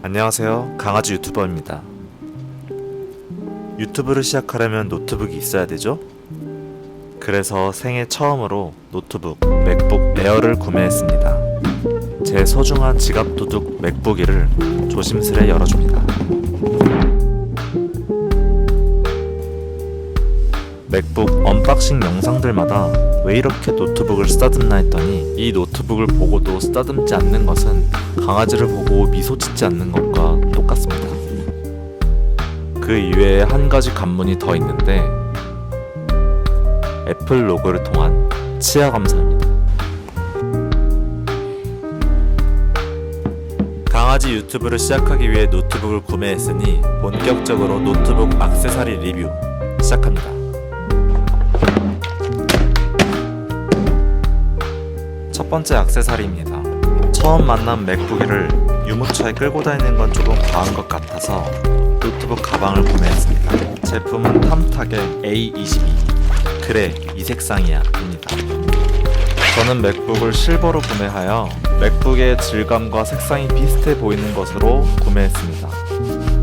안녕하세요. 강아지 유튜버입니다. 유튜브를 시작하려면 노트북이 있어야 되죠? 그래서 생애 처음으로 노트북 맥북 에어를 구매했습니다. 제 소중한 지갑 도둑 맥북이를 조심스레 열어줍니다. 맥북 언박싱 영상들마다 왜 이렇게 노트북을 쓰다듬나 했더니 이 노트북을 보고도 쓰다듬지 않는 것은 강아지를 보고 미소 짓지 않는 것과 똑같습니다. 그 이외에 한 가지 관문이 더 있는데 애플 로고를 통한 치아 감사입니다. 강아지 유튜브를 시작하기 위해 노트북을 구매했으니 본격적으로 노트북 액세서리 리뷰 시작합니다. 첫 번째 액세서리입니다. 처음 만난 맥북이를 유모차에 끌고 다니는 건 조금 과한 것 같아서 노트북 가방을 구매했습니다. 제품은 탐탁의 A22 그래 이 색상이야 입니다. 저는 맥북을 실버로 구매하여 맥북의 질감과 색상이 비슷해 보이는 것으로 구매했습니다.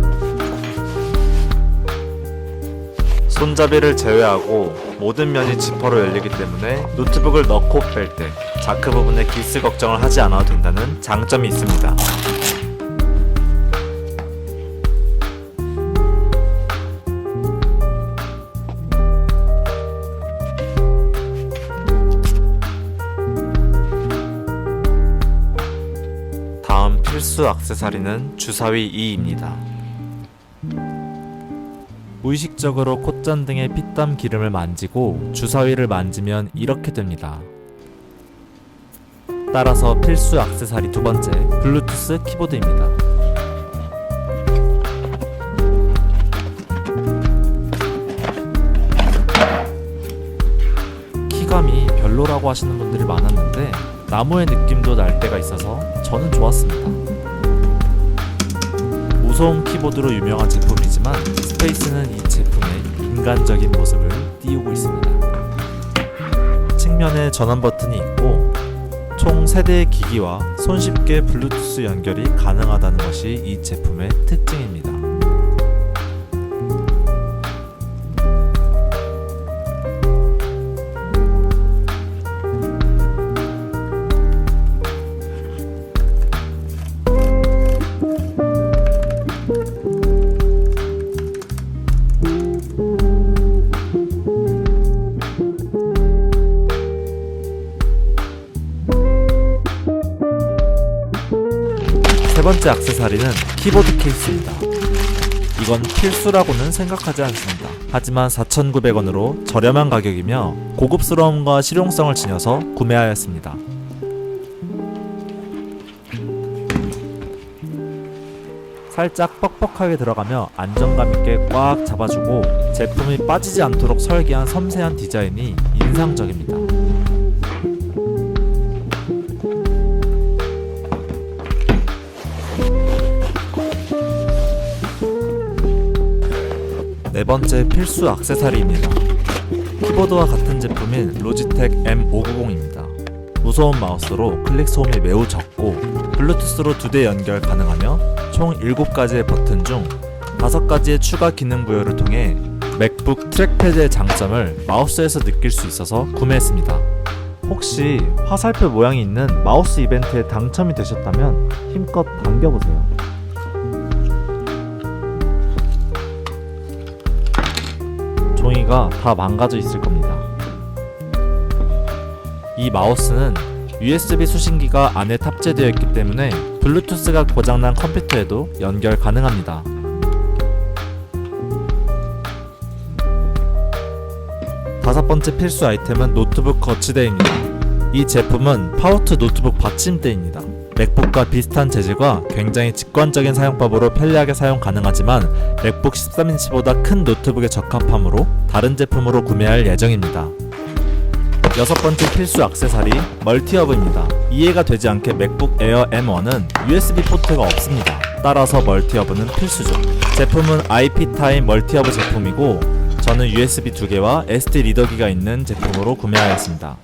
손잡이를 제외하고 모든 면이 지퍼로 열리기 때문에 노트북을 넣고 뺄 때 자크 부분에 기스 걱정을 하지 않아도 된다는 장점이 있습니다. 다음 필수 액세서리는 주사위 2입니다. 무의식적으로 콧잔등에 피땀 기름을 만지고 주사위를 만지면 이렇게 됩니다. 따라서 필수 액세서리 두 번째, 블루투스 키보드입니다. 키감이 별로라고 하시는 분들이 많았는데 나무의 느낌도 날 때가 있어서 저는 좋았습니다. 무서운 키보드로 유명한 제품이지만 스페이스는 이 제품의 인간적인 모습을 띄우고 있습니다. 측면에 전원 버튼이 있고 총 3대의 기기와 손쉽게 블루투스 연결이 가능하다는 것이 이 제품의 특징입니다. 세 번째 액세서리는 키보드 케이스입니다. 이건 필수라고는 생각하지 않습니다. 하지만 4,900원으로 저렴한 가격이며 고급스러움과 실용성을 지녀서 구매하였습니다. 살짝 뻑뻑하게 들어가며 안정감 있게 꽉 잡아주고 제품이 빠지지 않도록 설계한 섬세한 디자인이 인상적입니다. 네 번째 필수 액세서리입니다. 키보드와 같은 제품인 로지텍 M590입니다. 무서운 마우스로 클릭 소음이 매우 적고 블루투스로 두 대 연결 가능하며 총 7가지의 버튼 중 5가지의 추가 기능 부여를 통해 맥북 트랙패드의 장점을 마우스에서 느낄 수 있어서 구매했습니다. 혹시 화살표 모양이 있는 마우스 이벤트에 당첨이 되셨다면 힘껏 당겨보세요. 종이가 다 망가져 있을 겁니다. 이 마우스는 USB 수신기가 안에 탑재되어 있기 때문에 블루투스가 고장난 컴퓨터에도 연결 가능합니다. 다섯 번째 필수 아이템은 노트북 거치대입니다. 이 제품은 파우트 노트북 받침대입니다. 맥북과 비슷한 재질과 굉장히 직관적인 사용법으로 편리하게 사용 가능하지만 맥북 13인치보다 큰 노트북에 적합하므로 다른 제품으로 구매할 예정입니다. 여섯 번째 필수 액세서리 멀티허브입니다. 이해가 되지 않게 맥북 에어 M1은 USB 포트가 없습니다. 따라서 멀티허브는 필수죠. 제품은 IP 타임 멀티허브 제품이고 저는 USB 두 개와 SD 리더기가 있는 제품으로 구매하였습니다.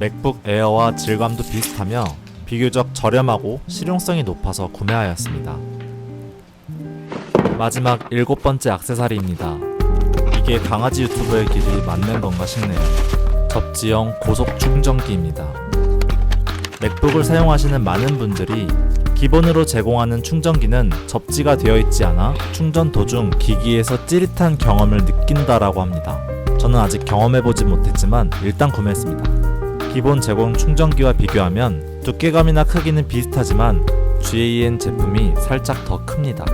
맥북 에어와 질감도 비슷하며 비교적 저렴하고 실용성이 높아서 구매하였습니다. 마지막 일곱 번째 악세사리입니다. 이게 강아지 유튜버의 길이 맞는 건가 싶네요. 접지형 고속 충전기입니다. 맥북을 사용하시는 많은 분들이 기본으로 제공하는 충전기는 접지가 되어 있지 않아 충전 도중 기기에서 찌릿한 경험을 느낀다라고 합니다. 저는 아직 경험해보지 못했지만 일단 구매했습니다. 기본 제공 충전기와 비교하면 두께감이나 크기는 비슷하지만 GAN 제품이 살짝 더 큽니다.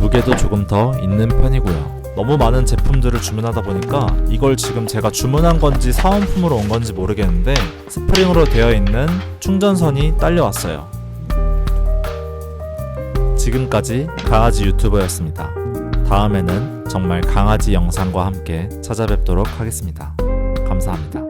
무게도 조금 더 있는 편이고요. 너무 많은 제품들을 주문하다 보니까 이걸 지금 제가 주문한 건지 사은품으로 온 건지 모르겠는데 스프링으로 되어 있는 충전선이 딸려왔어요. 지금까지 강아지 유튜버였습니다. 다음에는 정말 강아지 영상과 함께 찾아뵙도록 하겠습니다. 감사합니다.